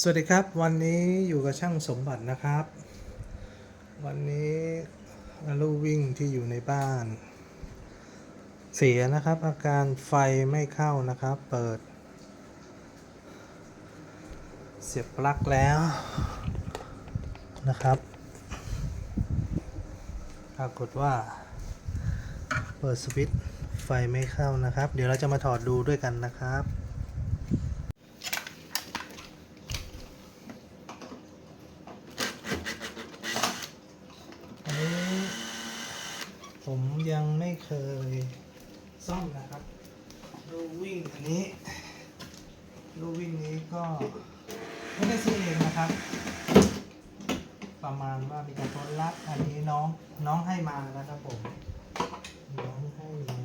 สวัสดีครับ วันนี้อยู่กับช่างสมบัตินะครับ วันนี้ลู่วิ่งที่อยู่ในบ้าน เสียนะครับ อาการไฟไม่เข้านะครับ เปิด เสียบปลั๊กแล้วนะครับปรากฏว่า เปิดสวิตช์ไฟไม่เข้านะครับ เดี๋ยวเราจะมาถอดดูด้วยกันนะครับ อันนี้ผม ยังไม่เคยซ่อมนะครับลูวิ่งอันนี้ลูวิ่งนี้ก็ไม่ได้ซื้อเองนะครับ ประมาณว่ามีการทดลักอันนี้น้องน้องให้มานะครับผม น้องให้มา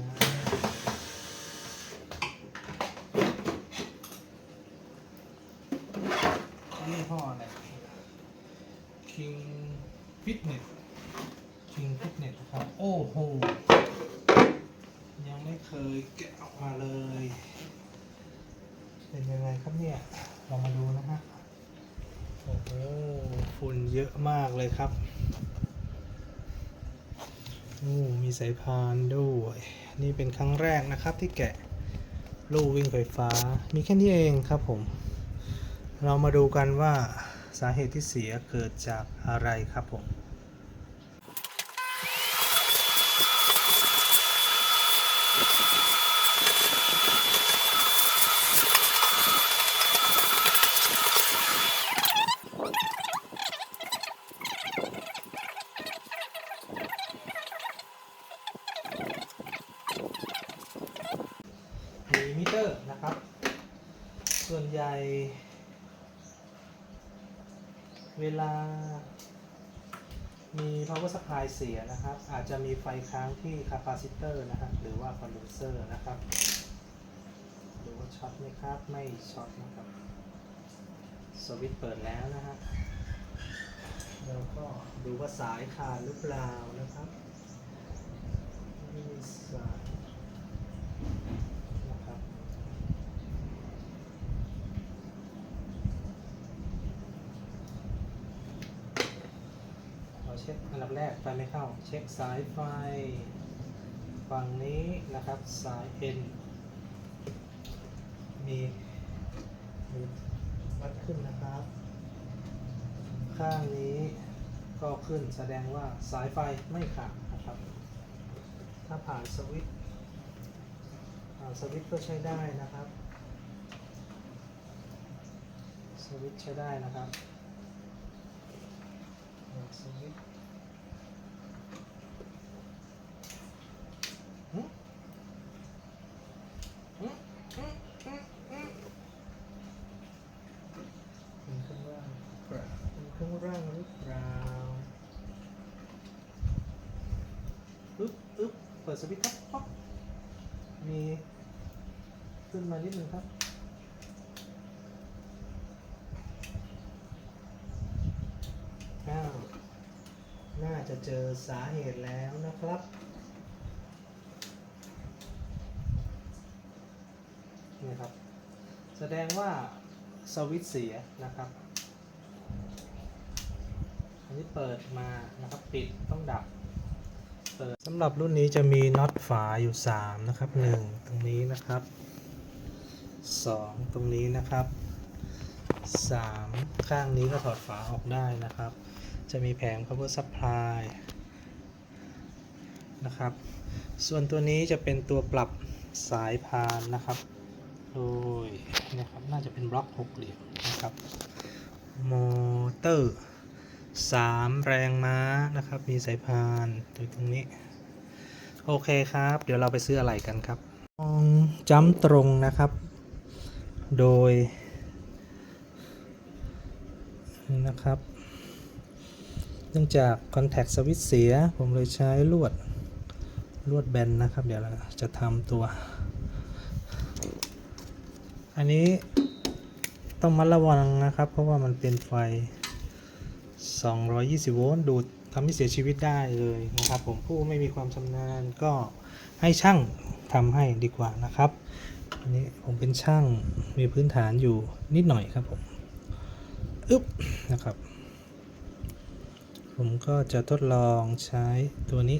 นี่พ่ออะไร King Fitness King Fitness ครับ โอ้โห ยังไม่เคยแกะออกมาเลย เป็นยังไงครับเนี่ย เรามาดูนะฮะ โอ้โห ฝุ่นเยอะมากเลยครับ โอ้มีสายพานด้วย นี่เป็นครั้งแรกนะครับที่แกะลู่วิ่งไฟฟ้า มีแค่นี้เองครับผม เรามาดูกันว่าสาเหตุที่เสียเกิดจากอะไรครับผมมิเตอร์นะครับ ส่วนใหญ่ เวลา มี power supply เสียนะครับ อาจจะมีไฟค้างที่ capacitor นะครับหรือว่า condenser นะครับหรือว่าช็อตไหมครับไม่ช็อตนะครับสวิตช์เปิดแล้วนะฮะแล้วก็ดูว่าสายขาดหรือเปล่านะครับมีสายนะครับ เราเช็คอันดับแรกไฟไม่เข้า เช็คสายไฟฝั่งนี้นะครับสาย N มีมีวัดขึ้นนะครับ ข้างนี้ก็ขึ้นแสดงว่าสายไฟไม่ขาดนะครับ ถ้าผ่านสวิตช์สวิตช์ก็ใช้ได้นะครับ สวิตช์ใช้ได้นะครับสวิตช์หึหึหึหึหึเป็นข้างล่างหรือเปล่าเป็น ข้างล่างหรือเปล่าอึ๊บอึ๊บเปิดสวิตช์ครับป๊อกมีขึ้นมานิดนึงครับอ้าวน่าจะเจอสาเหตุแล้วนะครับนี่ครับ แสดงว่าสวิตช์เสียนะครับ นี้เปิดมานะครับปิดต้องดับเปิดสำหรับรุ่นนี้จะมีน็อตฝาอยู่ 3 นะครับ 1 ตรงนี้นะครับ 2 ตรงนี้นะครับ 3 ข้างนี้ก็ถอดฝาออกได้นะครับ จะมีแผง power supply นะครับ ส่วนตัวนี้จะเป็นตัวปรับสายพานนะครับโดยนะครับ น่าจะเป็นบล็อกหกเหลี่ยมนะครับ มอเตอร์ 3 แรงม้านะครับ มีสายพานอยู่ตรงนี้ โอเคครับ เดี๋ยวเราไปซื้ออะไรกันครับมองจ้ำตรงนะครับ โดยนะครับ เนื่องจาก contact switch เสีย ผมเลยใช้ลวดลวดแบนนะครับ เดี๋ยวเราจะทำตัว อันนี้ต้องมัดระวังนะครับ เพราะว่ามันเป็นไฟ 220 โวลต์ดูดทำให้เสียชีวิตได้เลยนะครับ ผมผู้ไม่มีความชำนาญก็ให้ช่างทำให้ดีกว่านะครับอันนี้ผมเป็นช่างมีพื้นฐานอยู่นิดหน่อยครับผมอึ๊บนะครับ ผมก็จะทดลองใช้ตัวนี้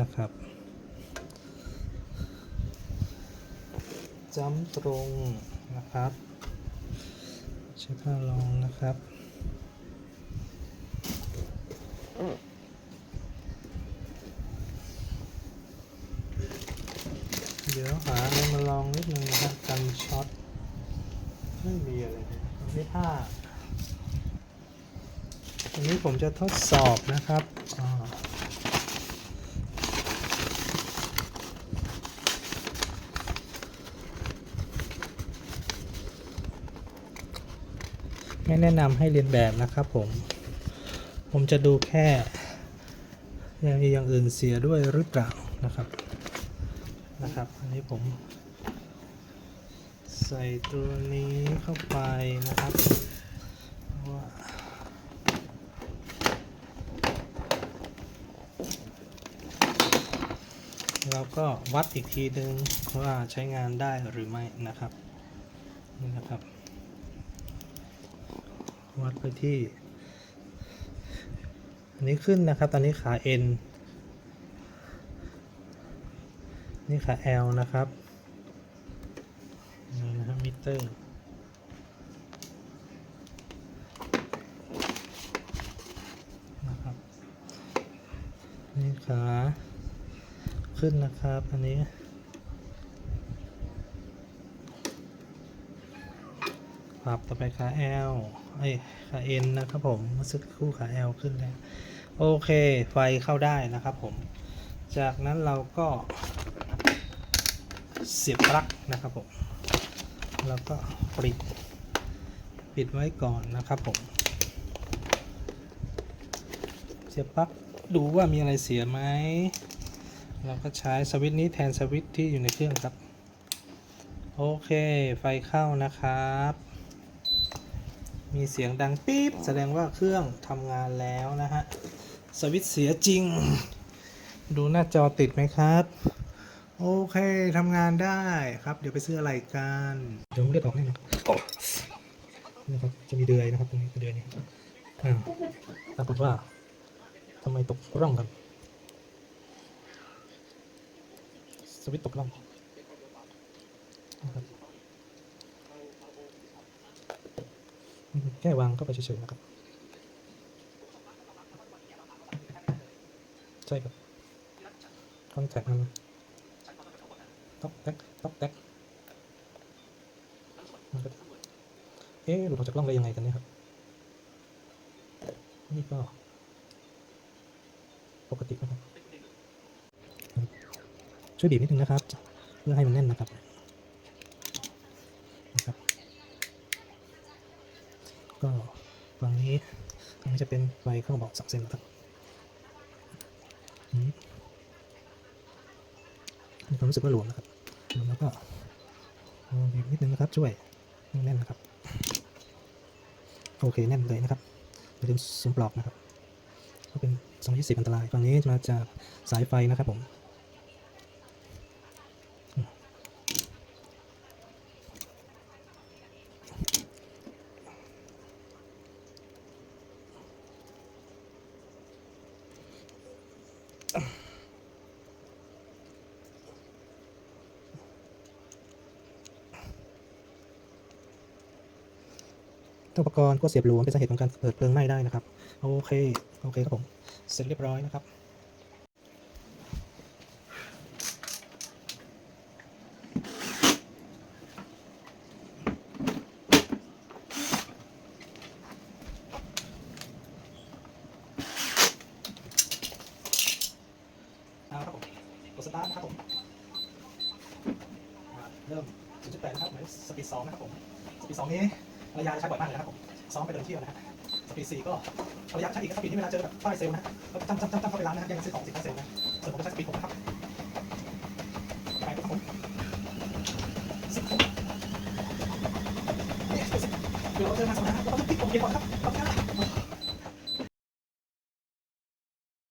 นะครับจ้ำตรงนะครับ ใช้ผ้ารองนะครับ เดี๋ยวหาอะไรมาลองนิดนึงนะครับกันช็อตไม่มีอะไรเลยไม่ผ้าอันนี้ผมจะทดสอบนะครับไม่แนะนำให้เรียนแบบนะครับผม ผมจะดูแค่ ยังมีอย่างอื่นเสียด้วยหรือเปล่านะครับนะครับ อันนี้ผม ใส่ตัวนี้เข้าไปนะครับว่าเราก็วัดอีกทีหนึ่งว่าใช้งานได้หรือไม่นะครับนี่นะครับ วัดไปที่ อันนี้ขึ้นนะครับ ตอนนี้ขา N นี่ขา L นะครับนี่นะครับมิเตอร์นะครับนี่ขาขึ้นนะครับ อันนี้ปรับต่อไปขา L ไอ้ยขา N นะครับผมเมื่อสักครู่ขา L ขึ้นแล้ว โอเค ไฟเข้าได้นะครับผม จากนั้นเราก็เสียบปลั๊กนะครับผม แล้วก็ปิด ปิดไว้ก่อนนะครับผม เสียบปลั๊กดูว่ามีอะไรเสียไหม เราก็ใช้สวิตช์นี้แทนสวิตช์ที่อยู่ในเครื่องครับ โอเค ไฟเข้านะครับ มีเสียงดังปี๊บแสดงว่าเครื่องทำงานแล้วนะฮะ สวิตช์เสียจริง ดูหน้าจอติดไหมครับ โอเคทำงานได้ครับ เดี๋ยวไปซื้ออะไรกันเดี๋ยวผมเลือดออกแน่นอนโอ้นี่ครับจะมีเดือยนะครับตรงนี้เดือยนี่อ่าปรากฏว่าทำไมตกร่องครับสวิตช์ตกร่องนะครับแค่วางเข้าไปเฉยๆนะครับ ช่ครับคอนแทคมันต๊อกแท็กต๊อกแท็กเอ๊ะหลุดออกจากกล้องได้ยังไงกันเนี่ยครับ นี่ก็ ปกตินะครับช่วยบีบนิดนึงนะครับ เพื่อให้มันแน่นนะครับนะครับ ก็ฝั่งนี้ตรงนี้จะเป็นไฟเข้าบอกสองเซนนะครับ มมีความรู้สึกว่าหลวมนะครับหลวมแล้วก็เอาบีบนิดนึงนะครับ ช่วยแน่นนะครับ โอเค แน่นเลยนะครับอย่าลืมสวมปลอกนะครับ ก็เป็น220อันตรายฝั่งนี้จะมาจากสายไฟนะครับผม อุปกรณ์ก็เสียบหลวมเป็นสาเหตุของการเกิดเพลิงไหม้ได้นะครับ โอเค โอเคครับผม เสร็จเรียบร้อยนะครับเอาครับผมกดสตาร์ทครับผมเริ่ม0.8นะครับหมายสปีด2นะครับผม สปีด2นี้ ภรรยาจะใช้บ่อยมากเลยนะครับผมซ้อมไปเดินเที่ยวนะฮะสปีด4ก็ภรรยาใช้อีกสปีดนี้เวลาเจอแบบป้ายเซลล์นะฮะก็จำจำจำจำเข้าไปร้านนะฮะยังซื้อของสินค้าเซลล์นะส่วนผมก็ใช้สปีดผมครับไปครับผมสิบหกเดี๋ยวเราเจอมาสองนะครับเราต้องติดผมเกียร์ก่อนครับ